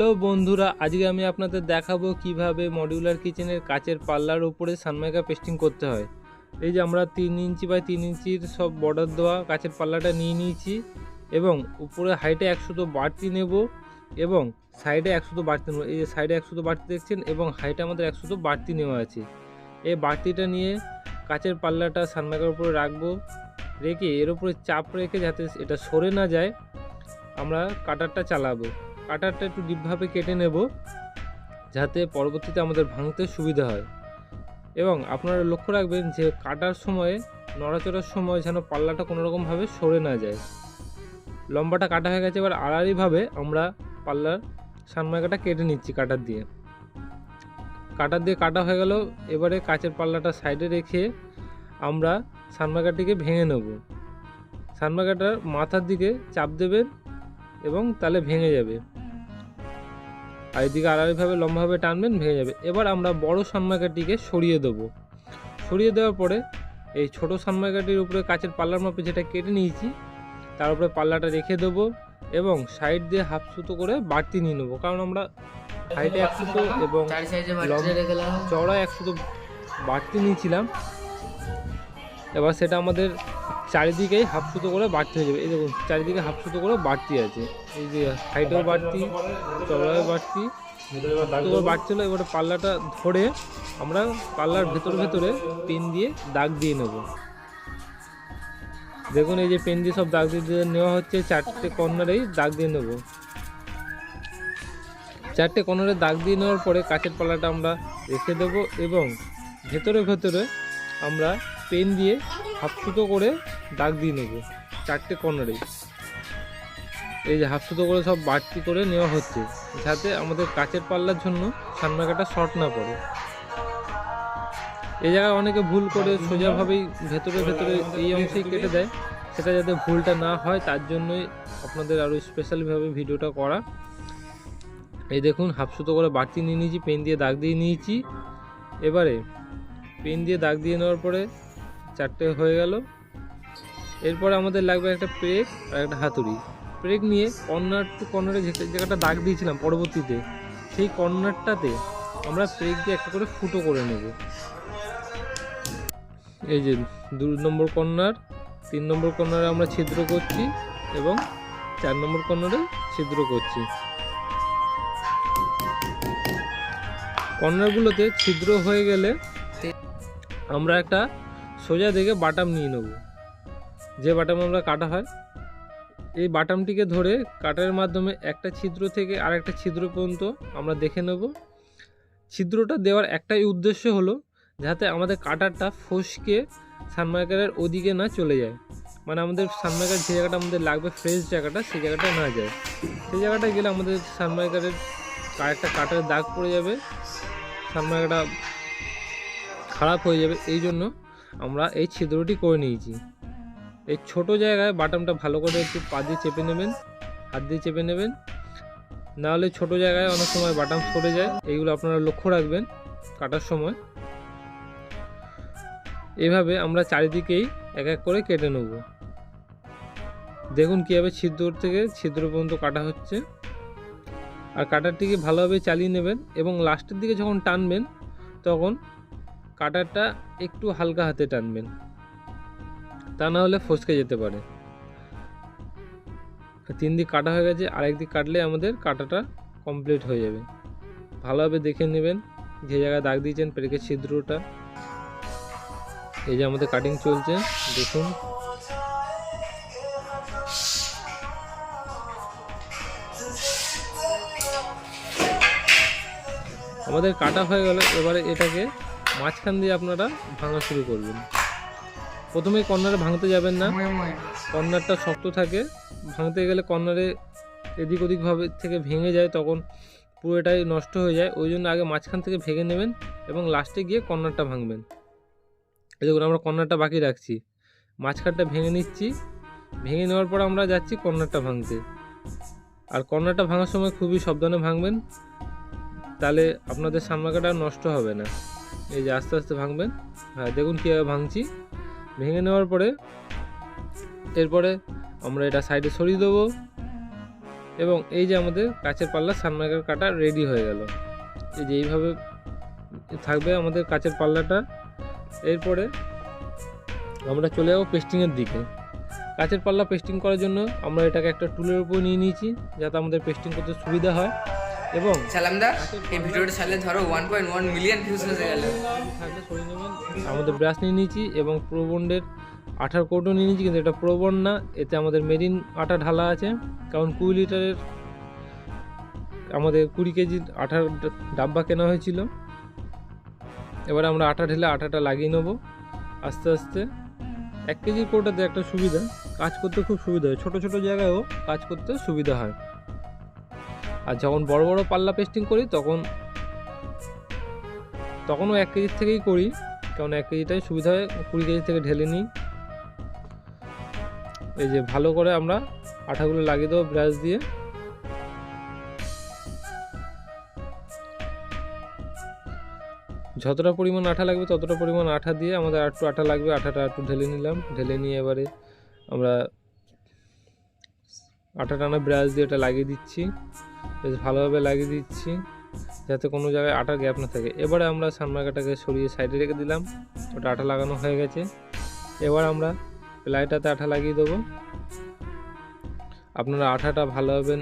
Hello বন্ধুরা, আজকে আমি আপনাদের দেখাবো কীভাবে মডিউলার কিচেনের কাচের পাল্লার উপরে সানমাইকা পেস্টিং করতে হয়। এই যে আমরা তিন ইঞ্চি বাই তিন ইঞ্চির সব বর্ডার দেওয়া কাচের পাল্লাটা নিয়ে নিয়েছি এবং উপরে হাইটে একশো তো বাড়তি নেব এবং সাইডে একশো তো বাড়তি নেব। এই যে সাইডে একশো তো বাড়তি দেখছেন এবং হাইটে আমাদের একশো তো বাড়তি নেওয়া আছে। এই বাড়তিটা নিয়ে কাচের পাল্লাটা সানমাইকার উপরে রাখব, রেখে এর উপরে চাপ রেখে যাতে এটা সরে না যায়, আমরা কাটারটা চালাবো। কাটারটা একটু ডিপভাবে কেটে নেব, যাতে পরবর্তীতে আমাদের ভাঙতে সুবিধা হয়। এবং আপনারা লক্ষ্য রাখবেন যে কাটার সময়ে, নড়াচড়ার সময় যেন পাল্লাটা কোনোরকমভাবে সরে না যায়। লম্বাটা কাটা হয়ে গেছে, এবার আড়াআড়িভাবে আমরা পাল্লার সানমাইকাটা কেটে নিচ্ছি কাটার দিয়ে। কাটার দিয়ে কাটা হয়ে গেল, এবারে কাচের পাল্লাটা সাইডে রেখে আমরা সানমাইকাটিকে ভেঙে নেব। সানমাইকাটার মাথার দিকে চাপ দেবেন এবং তাহলে ভেঙে যাবে। আর এদিকে আড়াআড়িভাবে লম্বাভাবে টানবেন ভেঙে যাবে। এবার আমরা বড় সানমাইকাটিকে সরিয়ে দেবো। সরিয়ে দেওয়ার পরে এই ছোট সানমাইকাটির উপরে কাচের পাল্লার মাপে যেটা কেটে নিয়েছি তার উপরে পাল্লাটা রেখে দেবো এবং সাইড দিয়ে হাফ সুতো করে বাড়তি নিয়ে নেব। কারণ আমরা হাইটে এক সুতো এবং চওড়া এক সুতো বাড়তি নিয়েছিলাম। এবার সেটা আমাদের চারিদিকেই হাফ সুতো করে বাড়তি হয়ে যাবে। এই দেখুন, চারিদিকে হাফ সুতো করে বাড়তি আছে। এই যে হাইটেও বাড়তি চওড়ায় বাড়তি বাড়তি হলো, এবারে পাল্লাটা ধরে আমরা পাল্লার ভেতরে ভেতরে পেন দিয়ে দাগ দিয়ে নেব। দেখুন, এই যে পেন দিয়ে সব দাগ দিয়ে নেওয়া হচ্ছে, চারটে কর্নারেই দাগ দিয়ে নেব। চারটে কর্নারে দাগ দিয়ে নেওয়ার পরে কাঁচের পাল্লাটা আমরা রেখে দেব এবং ভেতরে ভেতরে আমরা পেন দিয়ে হাফ সুতো করে দাগ দিয়ে নেব, চারটে কর্নারে। এই যে হাফ সুতো করে সব বাড়তি করে নেওয়া হচ্ছে, যাতে আমাদের কাচের পাল্লার জন্য সানমাকাটা শর্ট না পড়ে। এই জায়গায় অনেকে ভুল করে সোজাভাবেই ভেতরে ভেতরে এই অংশেই কেটে দেয়, সেটা যাতে ভুলটা না হয়, তার জন্যই আপনাদের আরও স্পেশালভাবে ভিডিওটা করা। এই দেখুন হাফ সুতো করে বাড়তি নিয়ে নিয়েছি, পেন দিয়ে দাগ দিয়ে নিয়েছি। এবারে পেন দিয়ে দাগ দিয়ে নেওয়ার পরে চারটে হয়ে গেল। এরপর আমাদের লাগবে একটা প্রেক আর একটা হাতুড়ি। প্রেক নিয়ে কর্নার টু কর্নারে যে জায়গাটা দাগ দিয়েছিলাম পরবর্তীতে, সেই কর্নারটাতে আমরা প্রেক দিয়ে একটা করে ফুটো করে নেব। এই যে দু নম্বর কর্নার, তিন নম্বর কর্নারে আমরা ছিদ্র করছি এবং চার নম্বর কর্নারে ছিদ্র করছি। কর্নারগুলোতে ছিদ্র হয়ে গেলে আমরা একটা সোজা দিকে বাটাম নিয়ে নেব। যে বাটাম আমরা কাটা হয়, এই বাটামটিকে ধরে কাটার মাধ্যমে একটা ছিদ্র থেকে আর একটা ছিদ্র পর্যন্ত আমরা দেখে নেব। ছিদ্রটা দেওয়ার একটাই উদ্দেশ্য হলো যাতে আমাদের কাটারটা ফসকে সানমাইকারের ওদিকে না চলে যায়। মানে আমাদের সানমাইকার যে জায়গাটা আমাদের লাগবে ফ্রেশ জায়গাটা সেই জায়গাটা না যায়। সেই জায়গাটায় গেলে আমাদের সানমাইকারের একটা কাটার দাগ পড়ে যাবে সানমাইকাটা খারাপ হয়ে যাবে। এই জন্য আমরা এই ছিদ্রটি করে নিয়েছি। এই ছোট জায়গায় বাটামটা ভালো করে একটু পা দিয়ে চেপে নেবেন, হাত দিয়ে চেপে নেবেন। নাহলে ছোট জায়গায় অনেক সময় বাটাম সরে যায়। এইগুলো আপনারা লক্ষ্য রাখবেন কাটার সময়। এভাবে আমরা চারিদিকেই এক এক করে কেটে নেব। দেখুন কীভাবে ছিদ্র থেকে ছিদ্র পর্যন্ত কাটা হচ্ছে। আর কাটারটিকে ভালোভাবে চালিয়ে নেবেন এবং লাস্টের দিকে যখন টানবেন, তখন কাটারটা একটু হালকা হাতে টানবেন। তা না হলে ফসকে যেতে পারে। তিন দিক কাটা হয়ে গেছে, আরেক দিক কাটলে আমাদের কাটাটা কমপ্লিট হয়ে যাবে। ভালোভাবে দেখে নেবেন, যে জায়গায় দাগ দিয়েছেন পেরেকের ছিদ্রটা। এই যে আমাদের কাটিং চলছে, দেখুন। আমাদের কাটা হয়ে গেল, এবারে এটাকে মাঝখান দিয়ে আপনারা ভাঙা শুরু করবেন। প্রথমে কর্নারে ভাঙতে যাবেন না। কর্নারটা শক্ত থাকে। ভাঙতে গেলে কর্নারে এদিক ওদিকভাবে থেকে ভেঙে যায় তখন পুরোটাই নষ্ট হয়ে যায়। ওই জন্য আগে মাঝখান থেকে ভেঙে নেবেন এবং লাস্টে গিয়ে কর্নারটা ভাঙবেন। এই দেখুন আমরা কর্নারটা বাকি রাখছি। মাঝখানটা ভেঙে নিচ্ছি। ভেঙে নেওয়ার পর আমরা যাচ্ছি কর্নারটা ভাঙতে। আর কর্নারটা ভাঙার সময় খুবই সাবধানে ভাঙবেন। তাহলে আপনাদের সামনাকাটা নষ্ট হবে না। এই যে আস্তে আস্তে ভাঙবেন। হ্যাঁ দেখুন কীভাবে ভাঙছি। ভেঙে নেওয়ার পরে, এরপরে আমরা এটা সাইডে সরিয়ে দেবো এবং এই যে আমাদের কাচের পাল্লা সানমাইকার কাটা রেডি হয়ে গেল। এই যে এইভাবে থাকবে আমাদের কাচের পাল্লাটা। এরপরে আমরা চলে যাব পেস্টিংয়ের দিকে। কাচের পাল্লা পেস্টিং করার জন্য আমরা এটাকে একটা টুলের উপর নিয়ে নিয়েছি, যাতে আমাদের পেস্টিং করতে সুবিধা হয়। এবং সালামদা এই ভিডিওটা ছাড়লে ধরো one point one million views হয়ে গেল। আমাদের ব্রাশ নিয়ে নিয়েছি এবং প্রোবন্ডের আঠার কোটও নিয়ে নিয়েছি কিন্তু এটা প্রোবন্ড না এতে আমাদের মেরিন আটা ঢালা আছে। কারণ কুড়ি লিটারের আমাদের কুড়ি কেজির আঠার ডাব্বা কেনা হয়েছিল। এবার আমরা আটা ঢেলে আটাটা লাগিয়ে নেব আস্তে আস্তে। এক কেজির কোটাতে একটা সুবিধা কাজ করতে খুব সুবিধা হয়। ছোটো ছোটো জায়গায়ও কাজ করতে সুবিধা হয়। আর যখন বড় বড় পাল্লা পেস্টিং করি, তখন, তখনও এক কেজির থেকেই করি কারণ এক কেজিটাই সুবিধা হয়, কুড়ি কেজি থেকে ঢেলে নিই। এই যে ভালো করে আমরা আঠাগুলো লাগিয়ে দেবো ব্রাশ দিয়ে। যতটা পরিমাণ আঠা লাগবে, ততটা পরিমাণ আঠা দিয়ে আমাদের একটু আঠা লাগবে, আঠাটা একটু ঢেলে নিলাম। ঢেলে নিয়ে এবারে আমরা আটা টানা ব্রাশ দিয়ে এটা লাগিয়ে দিচ্ছি। বেশ ভালোভাবে লাগিয়ে দিচ্ছি, যাতে কোনো জায়গায় আটা গ্যাপ না থাকে। এবারে আমরা সানমার্কাটাকে সরিয়ে সাইডে রেখে দিলাম, ওটা আটা লাগানো হয়ে গেছে। এবার আমরা প্লাইটাতে আঠা লাগিয়ে দেবো। আপনারা আঠাটা ভালোভাবে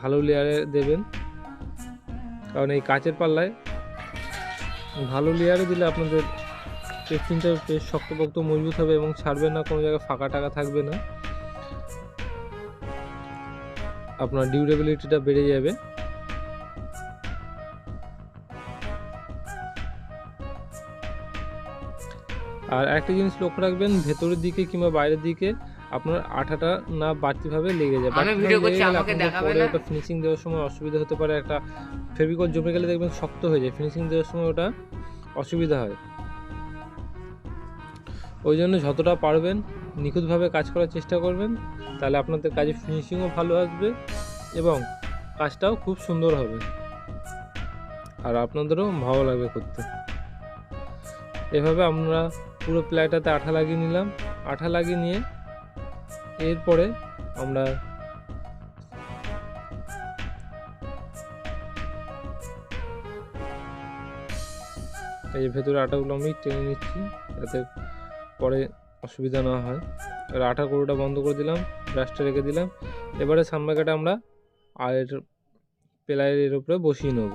ভালো লেয়ারে দেবেন। কারণ এই কাচের পাল্লায় ভালো লেয়ারে দিলে আপনাদের পেস্টিংটা বেশ শক্তপোক্ত, মজবুত হবে এবং ছাড়বে না, কোনো জায়গায় ফাঁকা টাকা থাকবে না। আপনার ডিউরেবিলিটিটা বেড়ে যাবে। আর একটা জিনিস লক্ষ্য রাখবেন ভেতরের দিকে কিংবা বাইরের দিকে আপনার আঠাটা না বাড়তিভাবে লেগে যায়। আমি ভিডিও করছি, আমাকে দেখাবে না? ফিনিশিং দেওয়ার সময় অসুবিধা হতে পারে একটা ফেভিকল জমে গেলে দেখবেন শক্ত হয়ে যায়। ফিনিশিং দেওয়ার সময় ওটা অসুবিধা হয়। ওই জন্য যতটা পারবেন নিখুঁতভাবে কাজ করার চেষ্টা করবেন, তাহলে আপনাদের কাজে ফিনিশিংও ভালো আসবে এবং কাজটাও খুব সুন্দর হবে। আর আপনাদেরও ভালো লাগবে করতে। এভাবে আমরা পুরো প্লাইটাতে আঠা লাগিয়ে নিলাম। আঠা লাগিয়ে নিয়ে এরপরে আমরা এই ভেতরে আটাগুলো আমি টেনে নিচ্ছি, যাতে পরে অসুবিধা না হয়। এবার আঠা গরুটা বন্ধ করে দিলাম ব্রাশটা রেখে দিলাম। এবারে সানমাইকাটা আমরা আর প্লাইয়ের উপরে বসিয়ে নেব।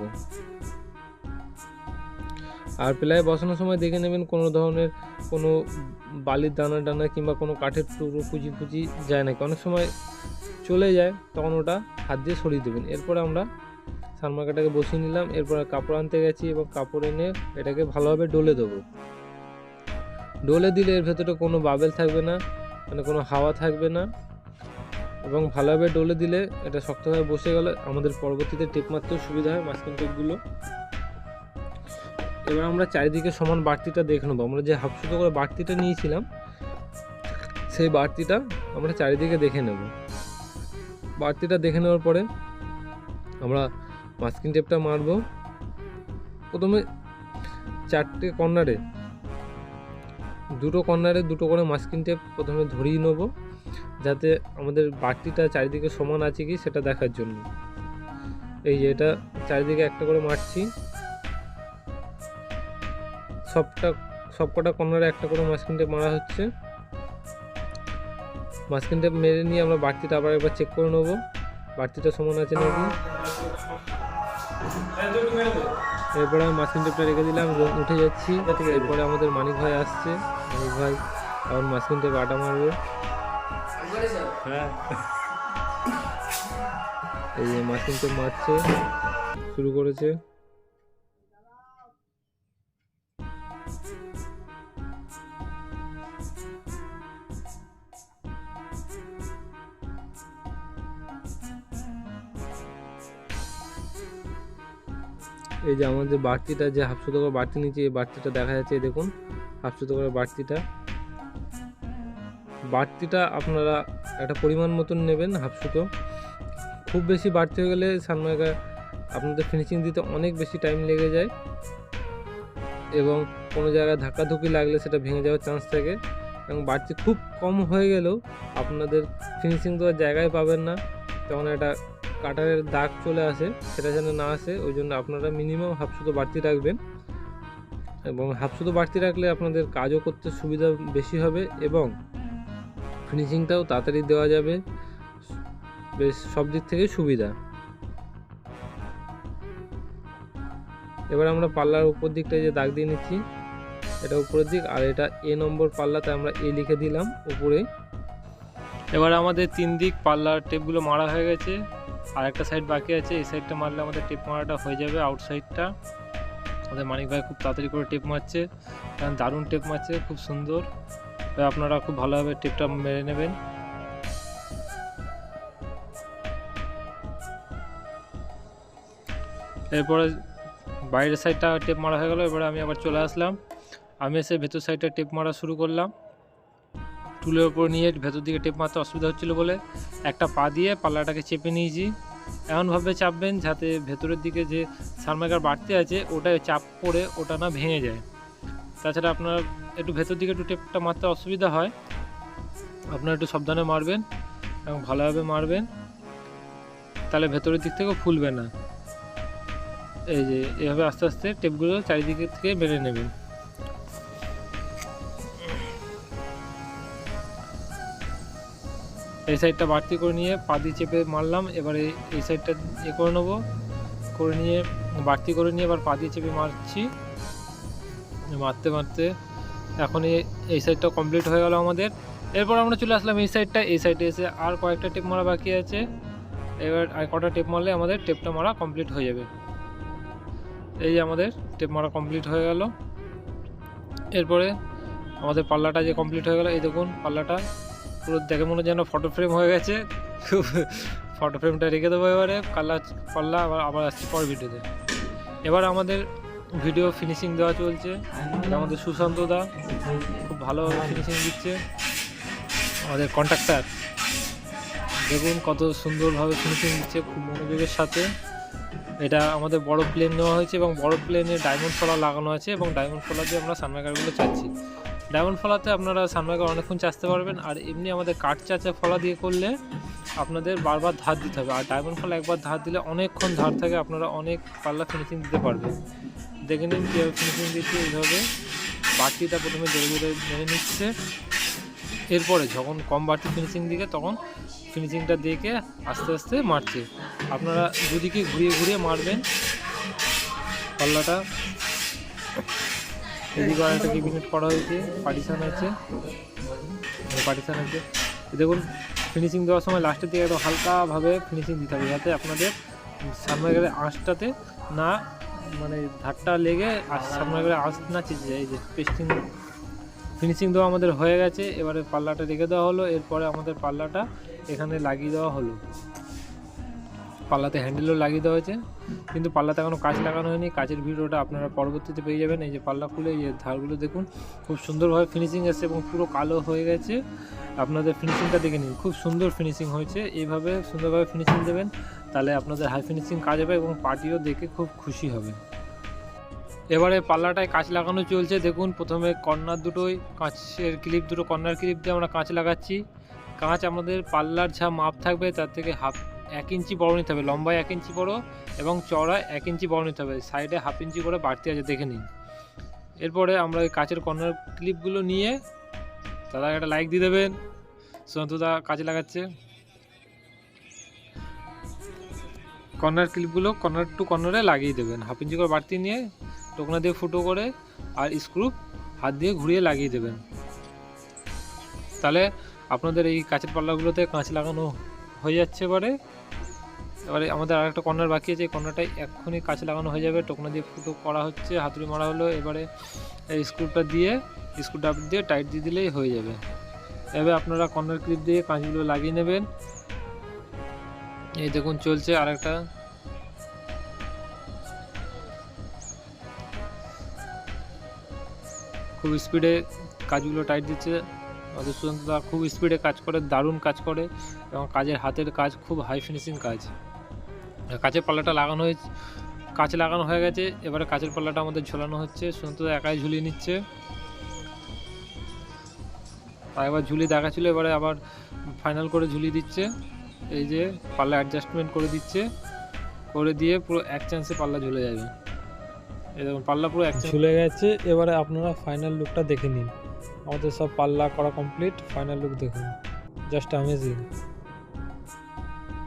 আর প্লাই বসানোর সময় দেখে নেবেন কোনো ধরনের কোনো বালির দানা টানা কিংবা কোনো কাঠের টুকরো কুচি কুচি যায় নাকি। অনেক সময় চলে যায়, তখন ওটা হাত দিয়ে সরিয়ে দেবেন। এরপরে আমরা সানমার্কাটাকে বসিয়ে নিলাম, এরপরে কাপড় আনতে গেছি এবং কাপড় এনে এটাকে ভালোভাবে ডলে দেবো। ডলে দিলে এর ভেতরে কোনো বাবেল থাকবে না মানে কোনো হাওয়া থাকবে না। এবং ভালোভাবে ডলে দিলে এটা শক্তভাবে বসে গেলে আমাদের পরবর্তীতে টেপ মারতেও সুবিধা হয় মাঝখান টেপগুলো। এবার আমরা চারিদিকে সমান বাড়তিটা দেখে নেব। আমরা যে হাফ সুতো করে বাড়তিটা নিয়েছিলাম, সেই বাড়তিটা আমরা চারিদিকে দেখে নেব। বাড়তিটা দেখে নেওয়ার পরে আমরা মাস্কিং টেপটা মারবো। প্রথমে চারটে কর্নারে দুটো কর্নারে দুটো করে মাস্কিং টেপ প্রথমে ধরিয়ে নেব, যাতে আমাদের বাড়তিটা চারিদিকে সমান আছে কি সেটা দেখার জন্য। এই যে এটা চারিদিকে একটা করে মারছি। সবটা, সবকটা কর্নারে একটা করে মাস্কিং মারা হচ্ছে। মাস্কিং মেরে নিয়ে আমরা বাড়তিটা আবার একবার চেক করে নেব। বাড়তিটা সমান আছে নাকি? এরপরে আমি মাসিন টেপটা রেখে দিলাম উঠে যাচ্ছি। এরপরে আমাদের মানিক ভাই আসছে। মানিক ভাই, এখন মাস্কিং টেপ আটা মারবে। হ্যাঁ। এই যে মাস্কিং টেপ মারছে, শুরু করেছে। এই যে আমাদের বাড়তিটা, যে হাফ সুতো বাড়তি নিচে এই বাড়তিটা দেখা যাচ্ছে দেখুন হাফ সুতো করে বাড়তিটা। বাড়তিটা আপনারা একটা পরিমাণ মতন নেবেন হাফ সুতো খুব বেশি বাড়তি হয়ে গেলে সানমাইকা আপনাদের ফিনিশিং দিতে অনেক বেশি টাইম লেগে যায় এবং কোনো জায়গায় ধাক্কাধুকি লাগলে সেটা ভেঙে যাওয়ার চান্স থাকে এবং বাড়তি খুব কম হয়ে গেলেও আপনাদের ফিনিশিং দেওয়ার জায়গায় পাবেন না। তখন এটা কাটারের দাগ চলে আসে, সেটা যেন না আসে, ওই জন্য আপনারা মিনিমাম হাফ সুতো বাড়তি রাখবেন। এবং হাফ সুতো বাড়তি রাখলে আপনাদের কাজও করতে সুবিধা বেশি হবে এবং ফিনিশিংটাও তাড়াতাড়ি দেওয়া যাবে। বেশ, সব দিক থেকে সুবিধা। এবার আমরা পাল্লার উপর দিকটা যে দাগ দিয়ে নিচ্ছি, এটা উপরের দিক, আর এটা এ নম্বর পাল্লাতে আমরা এ লিখে দিলাম উপরে। এবার আমাদের তিন দিক পাল্লার টেপগুলো মারা হয়ে গেছে। আর একটা সাইড বাকি আছে, এই সাইডটা মারলে আমাদের টেপ মারাটা হয়ে যাবে আউট সাইডটা আমাদের মানিক ভাই খুব তাড়াতাড়ি করে টেপ মারছে, কারণ দারুণ টেপ মারছে, খুব সুন্দর। আপনারা খুব ভালোভাবে টেপটা মেরে নেবেন। এরপরে বাইরের সাইডটা টেপ মারা হয়ে গেল, এবারে আমি আবার চলে আসলাম। আমি এসে ভেতর সাইডটা টেপ মারা শুরু করলাম। টুলের ওপর নিয়ে ভেতর দিকে টেপ মারতে অসুবিধা হচ্ছিল বলে একটা পা দিয়ে পাল্লাটাকে চেপে নিয়েছি। এমনভাবে চাপবেন যাতে ভেতরের দিকে যে সারমেকার বাড়তে আছে ওটা চাপ পড়ে ওটা না ভেঙে যায়। তাছাড়া আপনার একটু ভেতর দিকে একটু টেপটা মারতে অসুবিধা হয়, আপনারা একটু সাবধানে মারবেন এবং ভালোভাবে মারবেন। তাহলে ভেতরের দিক থেকেও ফুলবে না। এই যে, এভাবে আস্তে আস্তে টেপগুলো চারিদিকে থেকে বেড়ে নেবেন। এই সাইডটা বাড়তি করে নিয়ে পা দিয়ে চেপে মারলাম, এবারে এই সাইডটা এ করে নেব। করে নিয়ে, বাড়তি করে নিয়ে এবার পা দিয়ে চেপে মারছি। মারতে মারতে এখন এই সাইডটা কমপ্লিট হয়ে গেল আমাদের। এরপর আমরা চলে আসলাম এই সাইডটা, এই সাইডে এসে আর কয়েকটা টেপ মারা বাকি আছে। এবার আর কটা টেপ মারলে আমাদের টেপটা মারা কমপ্লিট হয়ে যাবে। এই যে আমাদের টেপ মারা কমপ্লিট হয়ে গেল। এরপরে আমাদের পাল্লাটা যে কমপ্লিট হয়ে গেল, এই দেখুন পাল্লাটা। পুরো দেখে মনে যেন ফটো ফ্রেম হয়ে গেছে। ফটো ফ্রেমটা রেখে দেবো এবারে। কাল্লা পাল্লা আবার আবার আসছে পর ভিডিওতে এবার আমাদের ভিডিও ফিনিশিং দেওয়া চলছে। আমাদের সুশান্ত দা। খুব ভালোভাবে ফিনিশিং দিচ্ছে। আমাদের কন্ট্রাক্টার দেখুন কত সুন্দরভাবে ফিনিশিং দিচ্ছে খুব মনোযোগের সাথে। এটা আমাদের বড় প্লেন নেওয়া হয়েছে এবং বড় প্লেনে ডায়মন্ড ফলা লাগানো আছে এবং ডায়মন্ড ফলা দিয়ে আমরা সানমাইকারগুলো চাচ্ছি। ডায়মন্ড ফলাতে আপনারা সানমাইকার অনেকক্ষণ চাচতে পারবেন, আর এমনি আমাদের কাঠ চাচা ফলা দিয়ে করলে আপনাদের বারবার ধার দিতে হবে। আর ডায়মন্ড ফল একবার ধার দিলে অনেকক্ষণ ধার থাকে আপনারা অনেক পাল্লা ফিনিশিং দিতে পারবেন। দেখে নিন কীভাবে ফিনিশিং দিচ্ছে এইভাবে। বাড়তিটা প্রথমে ধরে ধরে মেরে নিচ্ছে। এরপরে যখন কম বাড়তি ফিনিশিং দিকে তখন ফিনিশিংটা দেখে আস্তে আস্তে মারছে। আপনারা দুদিকে ঘুরিয়ে ঘুরিয়ে মারবেন। পাল্লাটা এদিকে একটা ক্যাবিনেট করা হয়েছে? পার্টিশান আছে পার্টিশান আছে দেখুন ফিনিশিং দেওয়ার সময় লাস্টের দিকে একদম হালকাভাবে ফিনিশিং দিতে হবে, যাতে আপনাদের সামনে গেলে আঁশটাতে না মানে ধারটা লেগে আর সামনে গেলে আঁশ না চেঁচে যায়। যে পেস্টিং ফিনিশিং দেওয়া আমাদের হয়ে গেছে। এবারে পাল্লাটা রেখে দেওয়া হলো। এরপরে আমাদের পাল্লাটা এখানে লাগিয়ে দেওয়া হলো। পাল্লাতে হ্যান্ডেলও লাগিয়ে দেওয়া হয়েছে। কিন্তু পাল্লাতে এখনও কাজ লাগানো হয়নি। কাজের ভিডিওটা আপনারা পরবর্তীতে পেয়ে যাবেন। এই যে পাল্লা খুলে, এই যে ধারগুলো দেখুন, খুব সুন্দরভাবে ফিনিশিং এসছে এবং পুরো কালো হয়ে গেছে। আপনাদের ফিনিশিংটা দেখে নিন। খুব সুন্দর ফিনিশিং হয়েছে। এইভাবে সুন্দরভাবে ফিনিশিং দেবেন, তাহলে আপনাদের হাই ফিনিশিং কাজ হবে এবং পার্টিও দেখে খুব খুশি হবে। এবারে পাল্লাটায় কাঁচ লাগানো চলছে। দেখুন, প্রথমে কর্নার দুটোই, কাঁচের ক্লিপ দুটো, কর্নার ক্লিপ দিয়ে আমরা কাঁচ লাগাচ্ছি। কাঁচ আমাদের পাল্লার যা মাপ থাকবে, তার থেকে হাফ এক ইঞ্চি বড় নিতে হবে, লম্বায় এক ইঞ্চি বড় এবং চওড়ায় এক ইঞ্চি বড় নিতে হবে সাইডে হাফ ইঞ্চি করে বাড়তি আছে, দেখে নিন। এরপরে আমরা ওই কাঁচের কর্নার ক্লিপগুলো নিয়ে দাদা একটা লাইক দিয়ে দেবেন, সুনতুদা কাজে লাগাচ্ছে। কর্নার ক্লিপগুলো কর্নার টু কর্নারে লাগিয়ে দেবেন হাফ ইঞ্চি করে বাড়তি নিয়ে টোকনা দিয়ে ফুটো করে আর স্ক্রু হাত দিয়ে ঘুরিয়ে লাগিয়ে দেবেন। তাহলে আপনাদের এই কাঁচের পাল্লাগুলোতে কাঁচ লাগানো হয়ে যাচ্ছে এবারে। এবারে আমাদের আর একটা কর্নার বাকি আছে, এই কর্নারটাই এক্ষুনি কাঁচ লাগানো হয়ে যাবে। টোকনা দিয়ে ফুটো করা হচ্ছে, হাতুড়ি মারা হলো। এবারে এই স্ক্রুটা দিয়ে স্ক্রুটা দিয়ে টাইট দিয়ে দিলেই হয়ে যাবে। এভাবে আপনারা কর্নার ক্লিপ দিয়ে কাঁচগুলো লাগিয়ে নেবেন। এই দেখুন চলছে আরেকটা। খুব স্পিডে কাজগুলো টাইট দিচ্ছে। সুশান্তদা খুব স্পিডে কাজ করে, দারুণ কাজ করে। এবং কাজের হাতের কাজ, খুব হাই ফিনিশিং কাজ। কাঁচের পাল্লাটা লাগানো হয়েছে, কাঁচ লাগানো হয়ে গেছে, এবারে কাঁচের পাল্লাটা আমাদের ঝোলানো হচ্ছে সুশান্তদা একাই ঝুলিয়ে নিচ্ছে। আর একবার ঝুলিয়ে দেখা ছিল, এবারে আবার ফাইনাল করে ঝুলিয়ে দিচ্ছে, এই যে পাল্লা অ্যাডজাস্টমেন্ট করে দিচ্ছে, করে দিয়ে পুরো এক চান্সে পাল্লা ঝুলে যাবে। এই দেখুন, পাল্লা পুরো এক ঝুলে গেছে, এবারে আপনারা ফাইনাল লুকটা দেখে নিন। আমাদের সব পাল্লা করা কমপ্লিট ফাইনাল লুক দেখুন। Just amazing